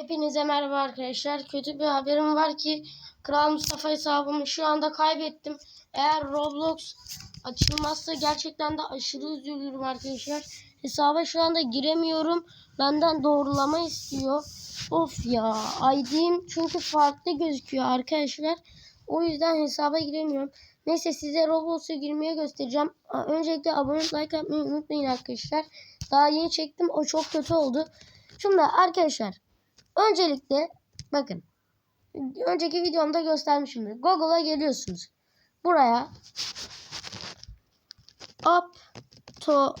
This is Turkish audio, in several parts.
Hepinize merhaba arkadaşlar. Kötü bir haberim var ki Kral Mustafa hesabımı şu anda kaybettim. Eğer Roblox açılmazsa gerçekten de aşırı üzülürüm arkadaşlar. Hesaba şu anda giremiyorum. Benden doğrulama istiyor. Of ya. ID'm çünkü farklı gözüküyor arkadaşlar. O yüzden hesaba giremiyorum. Neyse size Roblox'a girmeye göstereceğim. Öncelikle abone like atmayı unutmayın arkadaşlar. Daha yeni çektim. O çok kötü oldu. Şimdi arkadaşlar Öncelikle bakın. Önceki videomda göstermişimdir. Google'a geliyorsunuz. Buraya Apto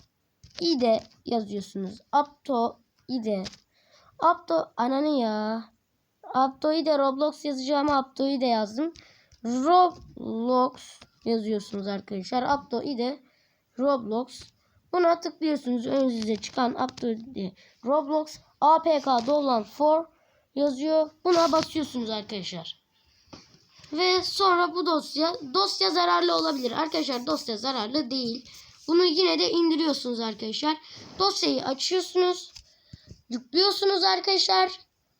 ide yazıyorsunuz. Apto ide. Apto ananı ya. Apto ide Roblox yazacağıma Apto ide yazdım. Roblox yazıyorsunuz arkadaşlar. Apto ide Roblox. Buna tıklıyorsunuz. Önünüze çıkan Apto ide Roblox APK dolan for yazıyor. Buna basıyorsunuz arkadaşlar. Ve sonra bu dosya dosya zararlı olabilir. Arkadaşlar dosya zararlı değil. Bunu yine de indiriyorsunuz arkadaşlar. Dosyayı açıyorsunuz. Yüklüyorsunuz arkadaşlar.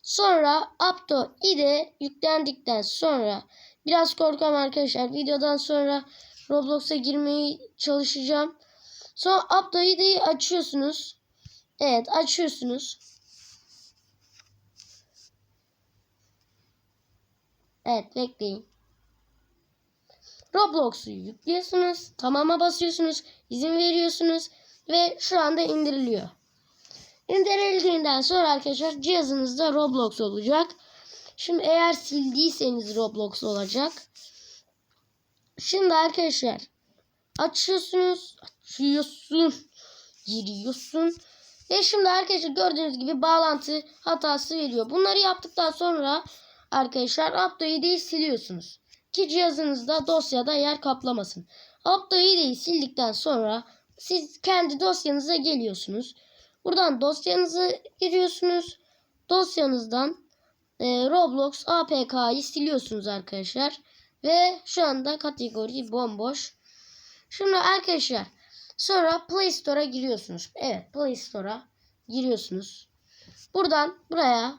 Sonra Apto IDE yüklendikten sonra biraz korkam arkadaşlar. Videodan sonra Roblox'a girmeye çalışacağım. Sonra Apto IDE'yi açıyorsunuz. Evet açıyorsunuz. Evet bekleyin. Roblox'u yüklüyorsunuz. Tamama basıyorsunuz. izin veriyorsunuz. Ve şu anda indiriliyor. İndirildiğinden sonra arkadaşlar cihazınızda Roblox olacak. Şimdi eğer sildiyseniz Roblox olacak. Şimdi arkadaşlar açıyorsunuz. Açıyorsun. Giriyorsun. Ve şimdi arkadaşlar gördüğünüz gibi bağlantı hatası veriyor. Bunları yaptıktan sonra arkadaşlar Apto'yu siliyorsunuz. Ki cihazınızda dosyada yer kaplamasın. Apto'yu sildikten sonra siz kendi dosyanıza geliyorsunuz. Buradan dosyanızı giriyorsunuz. Dosyanızdan e, Roblox APK'yı siliyorsunuz arkadaşlar. Ve şu anda kategori bomboş. Şimdi arkadaşlar sonra Play Store'a giriyorsunuz. Evet Play Store'a giriyorsunuz. Buradan buraya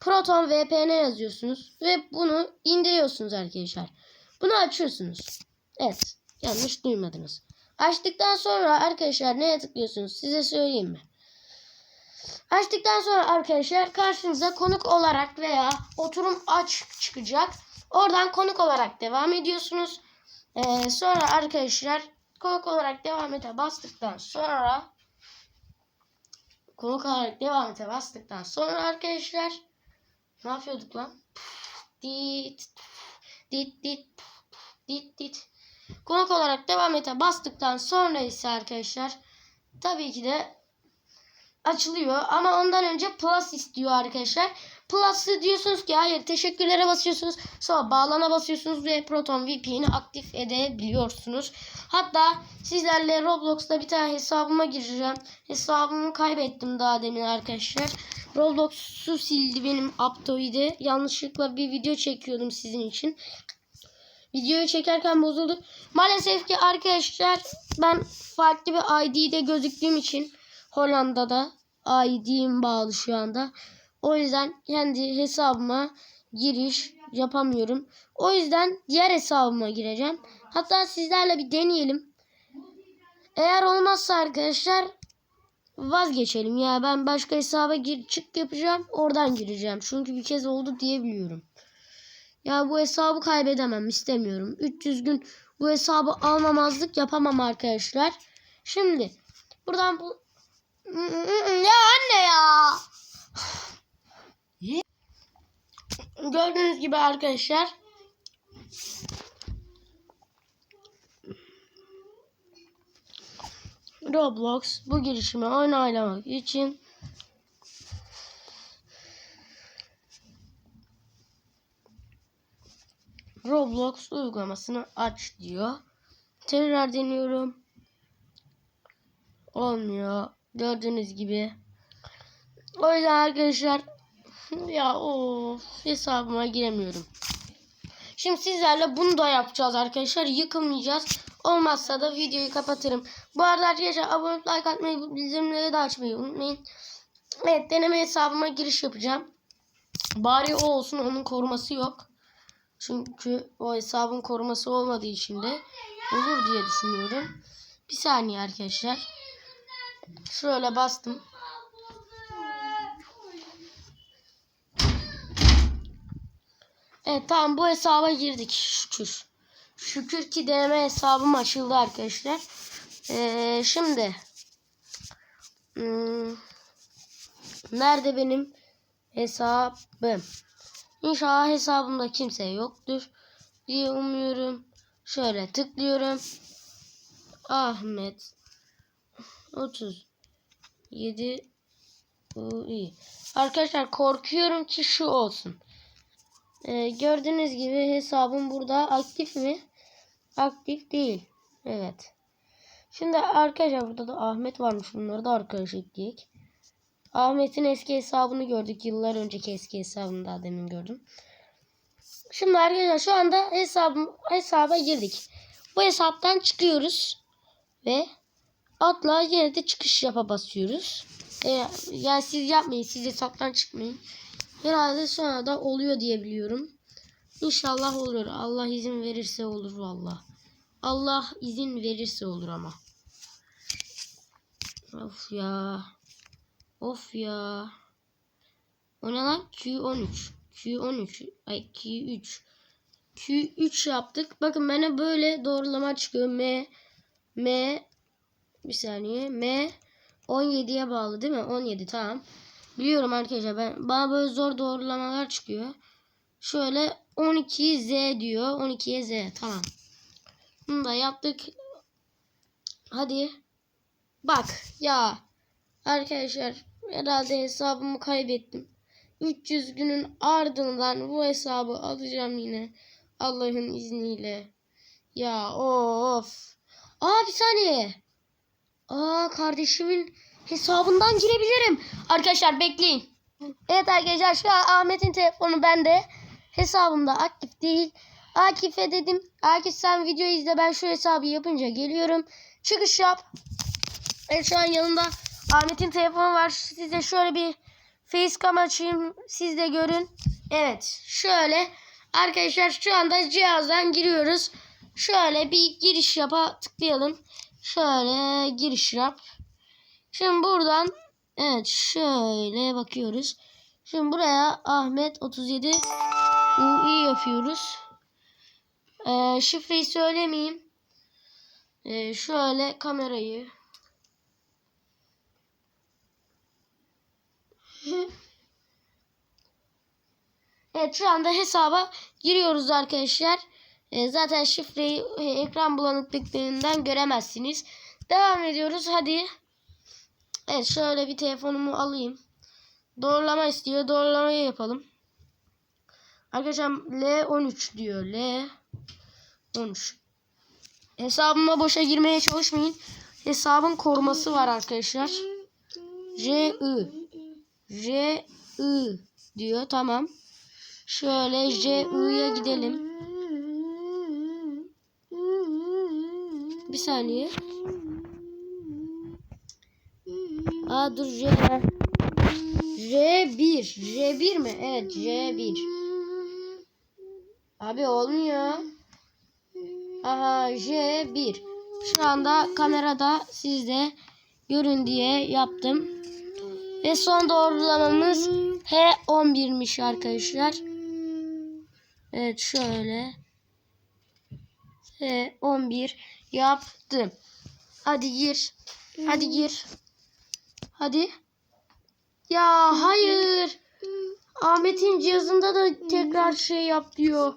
Proton VPN yazıyorsunuz ve bunu indiriyorsunuz arkadaşlar. Bunu açıyorsunuz. Evet, yanlış duymadınız. Açtıktan sonra arkadaşlar neye tıklıyorsunuz? Size söyleyeyim mi? Açtıktan sonra arkadaşlar karşınıza konuk olarak veya oturum aç çıkacak. Oradan konuk olarak devam ediyorsunuz. Ee, sonra arkadaşlar konuk olarak devam ete bastıktan sonra konuk olarak devam ete bastıktan sonra arkadaşlar ne yapıyorduk lan? Dit dit dit dit dit. Konuk olarak devam ete bastıktan sonra ise arkadaşlar tabii ki de açılıyor ama ondan önce plus istiyor arkadaşlar. Plus'ı diyorsunuz ki hayır teşekkürlere basıyorsunuz. Sonra bağlana basıyorsunuz ve Proton VPN'i aktif edebiliyorsunuz. Hatta sizlerle Roblox'ta bir tane hesabıma gireceğim. Hesabımı kaybettim daha demin arkadaşlar. Roblox'u sildi benim Aptoid'i. Yanlışlıkla bir video çekiyordum sizin için. Videoyu çekerken bozuldu. Maalesef ki arkadaşlar ben farklı bir ID'de gözüktüğüm için Hollanda'da ID'm bağlı şu anda. O yüzden kendi hesabıma giriş yapamıyorum. O yüzden diğer hesabıma gireceğim. Hatta sizlerle bir deneyelim. Eğer olmazsa arkadaşlar vazgeçelim ya. Ben başka hesaba gir çık yapacağım. Oradan gireceğim. Çünkü bir kez oldu diyebiliyorum. Ya bu hesabı kaybedemem istemiyorum. 300 gün bu hesabı almamazlık yapamam arkadaşlar. Şimdi buradan bu ya anne ya. Gördüğünüz gibi arkadaşlar Roblox bu girişimi onaylamak için Roblox uygulamasını aç diyor. Tekrar deniyorum. Olmuyor. Gördüğünüz gibi. O yüzden arkadaşlar ya o hesabıma giremiyorum. Şimdi sizlerle bunu da yapacağız arkadaşlar. Yıkılmayacağız. Olmazsa da videoyu kapatırım. Bu arada arkadaşlar abone like atmayı, bildirimleri de açmayı unutmayın. Evet deneme hesabıma giriş yapacağım. Bari o olsun onun koruması yok. Çünkü o hesabın koruması olmadığı için de olur diye düşünüyorum. Bir saniye arkadaşlar. Şöyle bastım. Evet tamam bu hesaba girdik şükür. Şükür ki deneme hesabım açıldı arkadaşlar. Ee, şimdi hmm, nerede benim hesabım? İnşallah hesabımda kimse yoktur diye umuyorum. Şöyle tıklıyorum. Ahmet 37 Bu iyi. Arkadaşlar korkuyorum ki şu olsun. Ee, gördüğünüz gibi hesabım burada aktif mi? Aktif değil. Evet. Şimdi arkadaşlar burada da Ahmet varmış. Bunları da arkadaş ekleyek. Ahmet'in eski hesabını gördük. Yıllar önceki eski hesabını daha demin gördüm. Şimdi arkadaşlar şu anda hesabım, hesaba girdik. Bu hesaptan çıkıyoruz. Ve atla yine de çıkış yapa basıyoruz. Ee, yani siz yapmayın. Siz hesaptan çıkmayın. Herhalde sonra da oluyor diye biliyorum. İnşallah olur. Allah izin verirse olur valla. Allah izin verirse olur ama. Of ya. Of ya. O ne lan? Q13. Q13. Ay Q3. Q3 yaptık. Bakın bana böyle doğrulama çıkıyor. M M bir saniye. M 17'ye bağlı değil mi? 17 tamam. Biliyorum arkadaşlar ben bana böyle zor doğrulamalar çıkıyor. Şöyle 12 Z diyor. 12'ye Z tamam. Bunu da yaptık. Hadi. Bak ya. Arkadaşlar herhalde hesabımı kaybettim. 300 günün ardından bu hesabı alacağım yine. Allah'ın izniyle. Ya of. Aa bir saniye. Aa kardeşimin hesabından girebilirim. Arkadaşlar bekleyin. Evet arkadaşlar şu an Ahmet'in telefonu bende. Hesabımda aktif değil. Akif'e dedim. Akif sen video izle ben şu hesabı yapınca geliyorum. Çıkış yap. Evet şu an yanımda Ahmet'in telefonu var. Size şöyle bir facecam açayım. Siz de görün. Evet şöyle. Arkadaşlar şu anda cihazdan giriyoruz. Şöyle bir giriş yapa tıklayalım. Şöyle giriş yap. Şimdi buradan evet şöyle bakıyoruz. Şimdi buraya Ahmet 37 UI yapıyoruz. Ee, şifreyi söylemeyeyim. Ee, şöyle kamerayı Evet şu anda hesaba giriyoruz arkadaşlar. Ee, zaten şifreyi e, ekran bulanıklıklarından göremezsiniz. Devam ediyoruz hadi. Evet şöyle bir telefonumu alayım. Doğrulama istiyor. Doğrulamayı yapalım. Arkadaşlar L13 diyor. L13. Hesabıma boşa girmeye çalışmayın. Hesabın koruması var arkadaşlar. J I J I diyor. Tamam. Şöyle J I'ye gidelim. Bir saniye. Aa dur J. J1. J1 mi? Evet J1. Abi olmuyor. Aha J1. Şu anda kamerada sizde görün diye yaptım. Ve son doğrulamamız H11'miş arkadaşlar. Evet şöyle. H11 yaptım. Hadi gir. Hadi gir. Hadi. Ya hayır. Ahmet'in cihazında da tekrar şey yap diyor.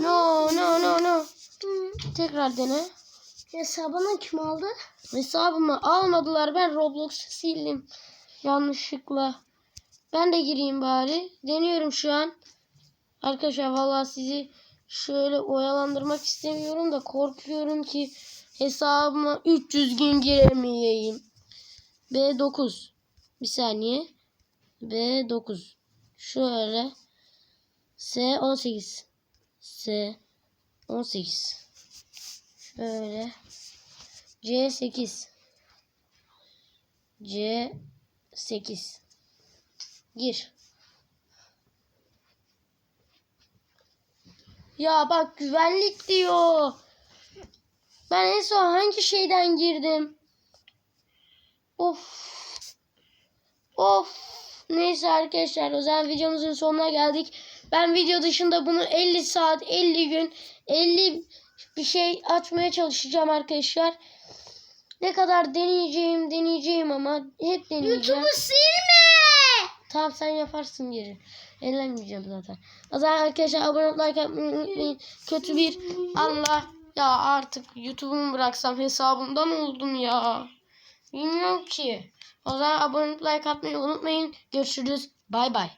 No no no no. Tekrar dene. Hesabını kim aldı? Hesabımı almadılar. Ben Roblox'u sildim. Yanlışlıkla. Ben de gireyim bari. Deniyorum şu an. Arkadaşlar vallahi sizi şöyle oyalandırmak istemiyorum da korkuyorum ki hesabıma 300 gün giremeyeyim. B9. Bir saniye. B9. Şöyle. S18. S18. Şöyle. C8. C 8. Gir. Ya bak güvenlik diyor. Ben en son hangi şeyden girdim? Of. Of. Neyse arkadaşlar o zaman videomuzun sonuna geldik. Ben video dışında bunu 50 saat, 50 gün, 50 bir şey açmaya çalışacağım arkadaşlar. Ne kadar deneyeceğim, deneyeceğim ama hep deneyeceğim. YouTube'u silme. Tamam sen yaparsın geri. Eğlenmeyeceğim zaten. O zaman arkadaşlar abone olup like yapmayı. Kötü bir Allah. Ya artık YouTube'umu bıraksam hesabımdan oldum ya. Bilmiyorum ki. O zaman abone olup like atmayı unutmayın. Görüşürüz. Bay bay.